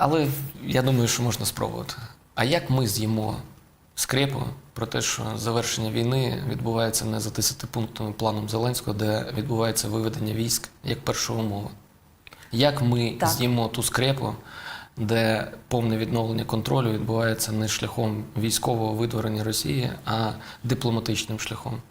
Але я думаю, що можна спробувати. А як ми з'їмо скрепу про те, що завершення війни відбувається не за 10-пунктним планом Зеленського, де відбувається виведення військ як перша умова? Як ми Так. з'їмо ту скрепу, де повне відновлення контролю відбувається не шляхом військового видворення Росії, а дипломатичним шляхом?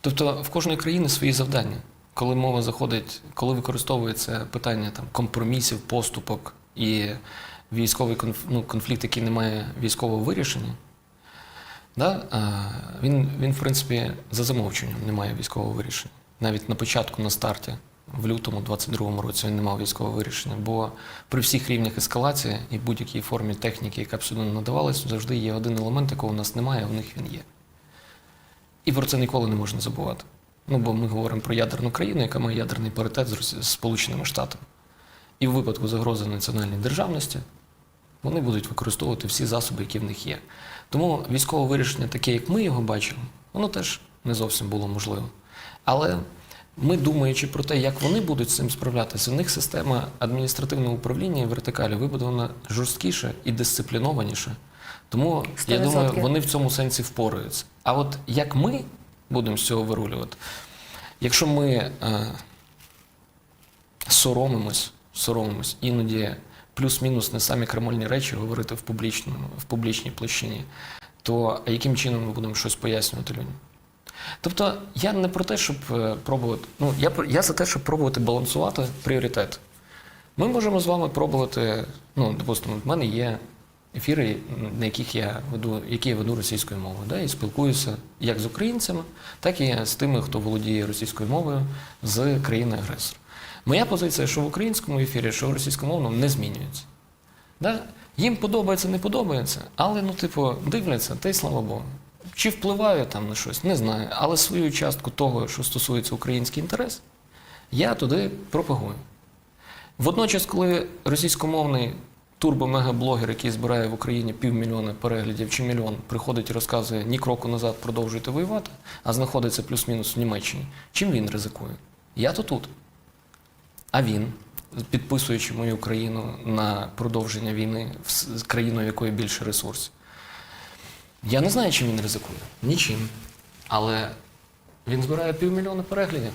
Тобто в кожної країни свої завдання. Коли мова заходить, коли використовується питання там, компромісів, поступок і військовий конф, ну, конфлікт, який не має військового вирішення, да, він, він, в принципі, за замовченням не має військового вирішення. Навіть на початку, на старті, в лютому 22-му році він не мав військового вирішення. Бо при всіх рівнях ескалації і будь-якій формі техніки, яка б сюди не надавалась, завжди є один елемент, якого у нас немає, а в них він є. І про це ніколи не можна забувати. Ну, бо ми говоримо про ядерну країну, яка має ядерний паритет з Сполученими Штатами. І в випадку загрози національній державності вони будуть використовувати всі засоби, які в них є. Тому військове вирішення, таке, як ми його бачили, воно теж не зовсім було можливо. Але ми, думаючи про те, як вони будуть з цим справлятися, в них система адміністративного управління і вертикалі вибудована жорсткіше і дисциплінованіше. Тому я 100%. думаю, вони в цьому сенсі впораються. А от як ми будемо з цього вирулювати, якщо ми е, соромимось, соромимось, іноді плюс-мінус не самі крамольні речі говорити в, публічному, в публічній площині, то яким чином ми будемо щось пояснювати людям? Тобто я не про те, щоб е, пробувати. Ну, я, я за те, щоб пробувати балансувати пріоритети. Ми можемо з вами пробувати, ну, допустимо, в мене є ефіри, на яких я веду, які я веду російською мовою, да, і спілкуюся як з українцями, так і з тими, хто володіє російською мовою з країни-агресора. Моя позиція, що в українському ефірі, що в російськомовному, не змінюється. Да? Їм подобається, не подобається, але ну, типу, дивляться, та й слава Богу. Чи впливаю там на щось, не знаю. Але свою частку того, що стосується український інтерес, я туди пропагую. Водночас, коли російськомовний турбо-мегаблогер, який збирає в Україні півмільйона переглядів чи мільйон, приходить і розказує ні кроку назад продовжуйте воювати, а знаходиться плюс-мінус в Німеччині, чим він ризикує? Я то тут. А він, підписуючи мою країну на продовження війни з країною, якої більше ресурсів. Я не знаю, чим він ризикує. Нічим. Але він збирає півмільйона переглядів.